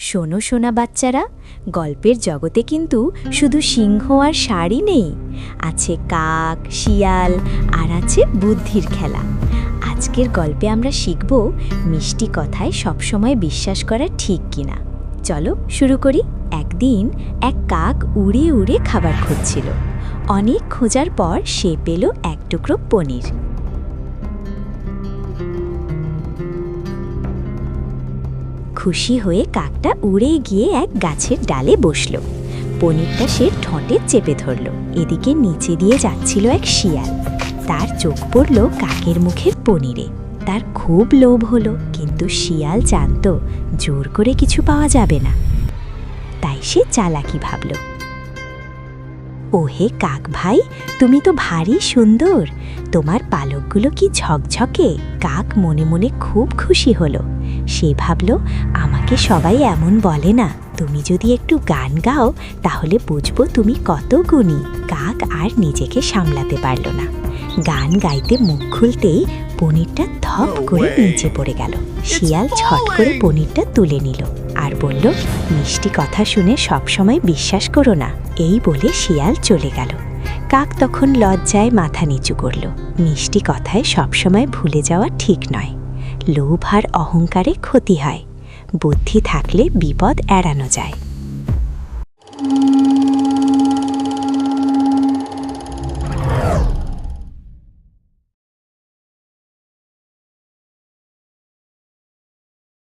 শোনো শোনা বাচ্চারা, গল্পের জগতে কিন্তু শুধু সিংহ আর শাড়ি নেই। আছে কাক, শিয়াল আর আছে বুদ্ধির খেলা। আজকের গল্পে আমরা শিখব মিষ্টি কথায় সবসময় বিশ্বাস করা ঠিক কিনা। চলো শুরু করি। একদিন এক কাক উড়ে উড়ে খাবার খুঁজছিল। অনেক খোঁজার পর সে পেল এক টুকরো পনির। খুশি হয়ে কাকটা উড়ে গিয়ে এক গাছের ডালে বসল। পনিরটা সে ঠোঁটে চেপে ধরল। এদিকে নিচে দিয়ে যাচ্ছিল এক শিয়াল। তার চোখ পড়ল কাকের মুখের পনিরে। তার খুব লোভ হলো, কিন্তু শিয়াল জানতো জোর করে কিছু পাওয়া যাবে না। তাই সে চালাকি ভাবল। ওহে কাক ভাই, তুমি তো ভারী সুন্দর। তোমার পালকগুলো কি ঝকঝকে? কাক মনে মনে খুব খুশি হলো। সে ভাবল আমাকে সবাই এমন বলে না। তুমি যদি একটু গান গাও তাহলে বুঝব তুমি কত গুণী। কাক আর নিজেকে সামলাতে পারল না। গান গাইতে মুখ খুলতেই পনিরটা ধপ করে নিচে পড়ে গেল। শিয়াল ছট করে পনিরটা তুলে নিল আর বলল মিষ্টি কথা শুনে সবসময় বিশ্বাস করো না। এই বলে শিয়াল চলে গেল। কাক তখন লজ্জায় মাথা নিচু করল। মিষ্টি কথায় সবসময় ভুলে যাওয়া ঠিক নয়। লোভ আর অহংকারে ক্ষতি হয়। বুদ্ধি থাকলে বিপদ এড়ানো যায়।